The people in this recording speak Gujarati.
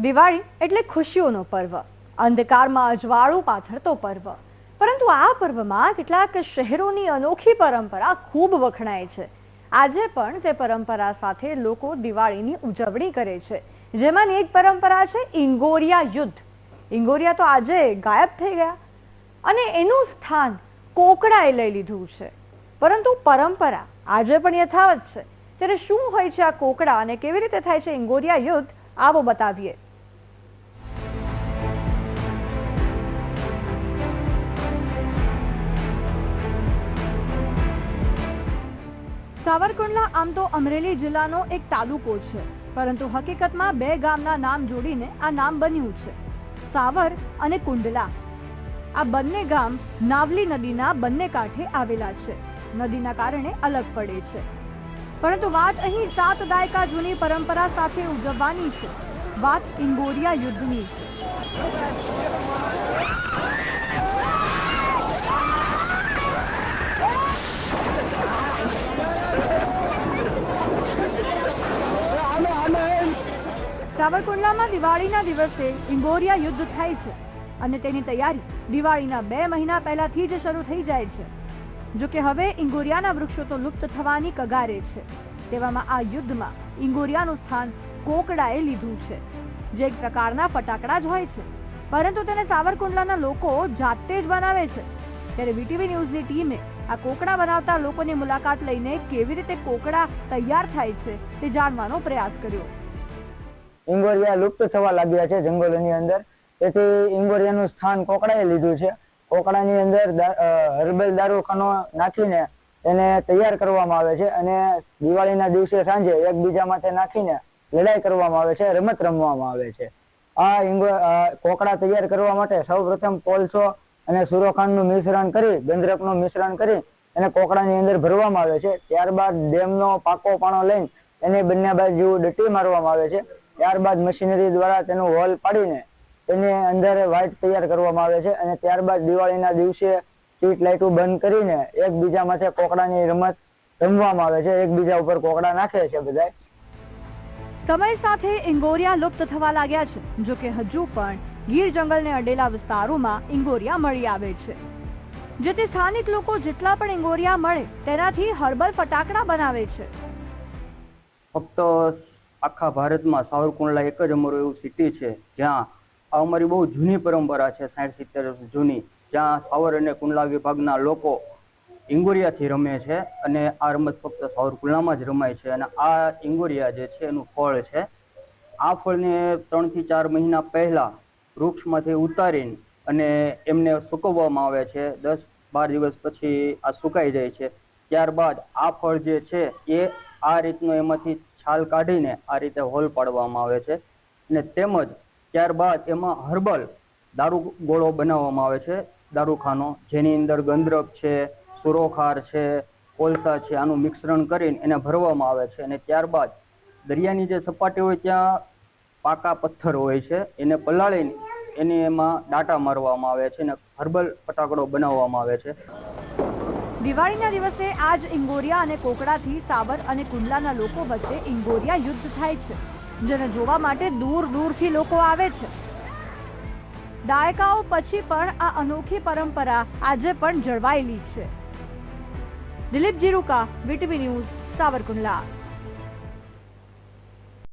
દિવાળી એટલે ખુશીઓનો પર્વ. અંધકારમાં અજવાળું પાથરતો પર્વ. પરંતુ આ પર્વમાં કેટલાક શહેરોની અનોખી પરંપરા ખૂબ વખણાય છે. આજે પણ તે પરંપરા સાથે લોકો દિવાળીની ઉજવણી કરે છે. જેમાંની એક પરંપરા છે ઇંગોરિયા યુદ્ધ. ઇંગોરિયા તો આજે ગાયબ થઈ ગયા. અને એનું સ્થાન કોકડાએ લઈ લીધું છે. પરંતુ પરંપરા આજે પણ યથાવત છે. ત્યારે શું હોય છે આ કોકડા અને કેવી રીતે થાય છે ઇંગોરિયા યુદ્ધ? આવો બતાવીએ. સાવરકુંડલા આમ તો અમરેલી જિલ્લાનો એક તાલુકો છે, પરંતુ હકીકતમાં બે ગામના નામ જોડીને આ નામ બન્યું છે, સાવર અને કુંડલા. આ બંને ગામ નાવલી નદીના બંને કાંઠે આવેલા છે, નદીના કારણે અલગ પડે છે. પરંતુ વાત અહીં સાત દાયકા જૂની પરંપરા સાથે ઉજવવાની છે, વાત ઇંગોરિયા યુદ્ધની છે. સાવરકુંડલામાં દિવાળીના દિવસે ઇંગોરિયા યુદ્ધ થાય છે અને તેની તૈયારી દિવાળીના બે મહિના પહેલાથી જ શરૂ થઈ જાય છે. જો કે હવે ઇંગોરિયાના વૃક્ષો તો લુપ્ત થવાની કગારે છે. તેવામાં આ યુદ્ધમાં ઇંગોરિયાનું સ્થાન કોકડાએ લીધું છે. જે એક પ્રકારના ફટાકડા જ હોય છે. પરંતુ તેને સાવરકુંડલાના લોકો જાતે જ બનાવે છે. ત્યારે વીટીવી ન્યૂઝની ટીમે આ કોકડા બનાવતા લોકોની મુલાકાત લઈને કેવી રીતે કોકડા તૈયાર થાય છે તે જાણવાનો પ્રયાસ કર્યો. ઇંગોરિયા લુપ્ત થવા લાગ્યા છે જંગલોની અંદર. તેથી ઇંગોરિયાનું સ્થાન કોકડાએ લીધું છે. કોકડાની અંદર હર્બલ દારૂખાનો નાખીને એને તૈયાર કરવામાં આવે છે અને દિવાળીના દિવસે સાંજે એકબીજા માથે નાખીને લડાઈ કરવામાં આવે છે, રમત રમવામાં આવે છે. આ ઇંગો કોકડા તૈયાર કરવા માટે સૌપ્રથમ કોલસો અને સુરોખાંડનું મિશ્રણ કરી ગંધરકનું મિશ્રણ કરી એને કોકડાની અંદર ભરવામાં આવે છે. ત્યારબાદ ડેમનો પાકો પાણો લઈને એને બંને બાજુ ડટી મારવામાં આવે છે. ત્યારબાદ મશીનરી દ્વારા તેનું હોલ પાડીને તેની અંદર વાઇટ તૈયાર કરવામાં આવે છે અને ત્યારબાદ દિવાળીના દિવસે સ્ટ્રીટ લાઇટો બંધ કરીને એકબીજા માથે કોકડાની રમત રમવામાં આવે છે. એકબીજા ઉપર કોકડા નાખે છે બધાય. સમય સાથે ઇંગોરિયા લુપ્ત થવા લાગ્યા છે. જો કે હજુ પણ ગીર જંગલને અડેલા વિસ્તારોમાં ઇંગોરિયા મળી આવે છે. જેથી સ્થાનિક લોકો જેટલા પણ ઇંગોરિયા મળે તેનાથી હર્બલ ફટાકડા બનાવે છે. ફક્ત આખા ભારતમાં સાવરકુંડલા એક જ અમારું એવું સિટી છે, જ્યાં આ અમારી બહુ જૂની પરંપરા છે સાઠ સિત્તેર જૂની, જ્યાં સાવર અને કુંડલા વિભાગના લોકો ઇંગોરિયાથી રમે છે અને આ રમત ફક્ત સાવરકુંડલામાં જ રમાય છે અને આ ઇંગોરિયા જે છે એનું ફળ છે. આ ફળને ત્રણથી ચાર મહિના પહેલા વૃક્ષમાંથી ઉતારીને અને એમને સુકવવામાં આવે છે, દસ બાર દિવસ પછી આ સુકાઈ જાય છે. ત્યારબાદ આ ફળ જે છે એ આ રીતનો એમાંથી છાલ કાઢીને આ રીતે હોલ પાડવામાં આવે છે અને તેમજ ત્યારબાદ એમાં હર્બલ દારૂ ગોળો બનાવવામાં આવે છે. દારૂખાનો જેની અંદર ગંધરક છે, સુરોખાર છે, કોલસા છે, આનું મિશ્રણ કરીને એને ભરવામાં આવે છે અને ત્યારબાદ દરિયાની જે સપાટી હોય ત્યાં પાકા પથ્થર હોય છે. એને પલાળીને એની એમાં દાટા મારવામાં આવે છે અને હર્બલ ફટાકડો બનાવવામાં આવે છે. દિવાળીના દિવસે આજ ઇંગોરિયા અને કોકડાથી સાબર અને કુંડલાના લોકો વચ્ચે ઇંગોરિયા યુદ્ધ થાય છે. જેને જોવા માટે દૂર દૂરથી લોકો આવે છે. દાયકાઓ પછી પણ આ અનોખી પરંપરા આજે પણ જળવાયેલી છે. Dilip Jiruka, VTV news, Savarkundla.